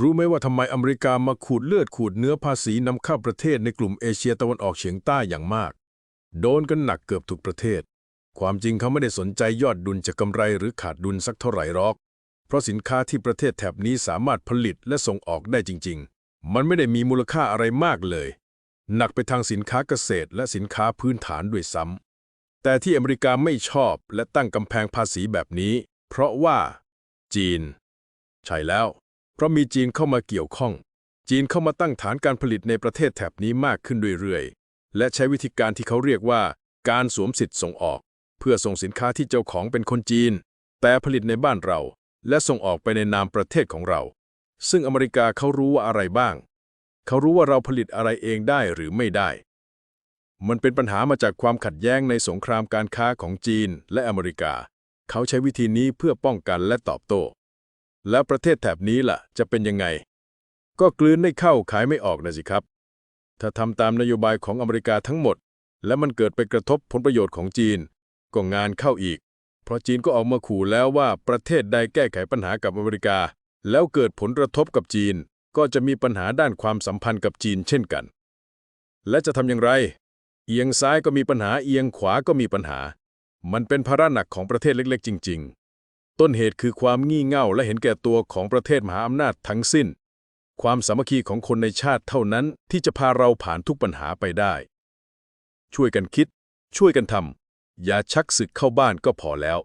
รู้ไหมว่าทำไมอเมริกามาขูดเลือดขูดเนื้อภาษีนำเข้าประเทศในกลุ่มเอเชียตะวันออกเฉียงใต้อย่างมาก โดนกันหนักเกือบทุกประเทศ ความจริงเขาไม่ได้สนใจยอดดุลจะกำไรหรือขาดดุลสักเท่าไหร่หรอก เพราะสินค้าที่ประเทศแถบนี้สามารถผลิตและส่งออกได้จริง ๆ มันไม่ได้มีมูลค่าอะไรมากเลย หนักไปทางสินค้าเกษตร และสินค้าพื้นฐานด้วยซ้ำแต่ที่อเมริกาไม่ชอบและตั้งกำแพงภาษีแบบนี้ เพราะว่า จีน ใช่แล้ว ราะมีจีนเข้ามาเกี่ยวข้อง จีนเข้ามาตั้งฐานการผลิตในประเทศแถบนี้มากขึ้นเรื่อยๆ และใช้วิธีการที่เขาเรียกว่า การสวมสิทธิ์ส่งออก เพื่อส่งสินค้าที่เจ้าของเป็นคนจีน แต่ผลิตในบ้านเรา และส่งออกไปในนามประเทศของเรา ซึ่งอเมริกาเขารู้ว่าอะไรบ้าง เขารู้ว่าเราผลิตอะไรเองได้หรือไม่ได้ มันเป็นปัญหามาจากความขัดแย้งในสงครามการค้าของจีนและอเมริกา เขาใช้วิธีนี้เพื่อป้องกันและตอบโต้ แล้วประเทศแถบนี้ล่ะ จะเป็นยังไง ก็กลืนไม่เข้าขายไม่ออกนะสิครับ ถ้าทำตามนโยบายของอเมริกาทั้งหมด และมันเกิดไปกระทบผลประโยชน์ของจีน ก็งานเข้าอีก เพราะจีนก็ออกมาขู่แล้วว่าประเทศใดแก้ไขปัญหากับอเมริกา แล้วเกิดผลกระทบกับจีน ก็จะมีปัญหาด้านความสัมพันธ์กับจีนเช่นกัน และจะทำอย่างไร เอียงซ้ายก็มีปัญหาเอียงขวาก็มีปัญหา มันเป็นภาระหนักของประเทศเล็ก ๆ จริง ๆ ต้นเหตุคือความงี่เง่าและเห็นแก่ตัวของประเทศมหาอำนาจทั้งสิ้น ความสามัคคีของคนในชาติเท่านั้นที่จะพาเราผ่านทุกปัญหาไปได้ ช่วยกันคิด ช่วยกันทำอย่าชักศึกเข้าบ้านก็พอแล้ว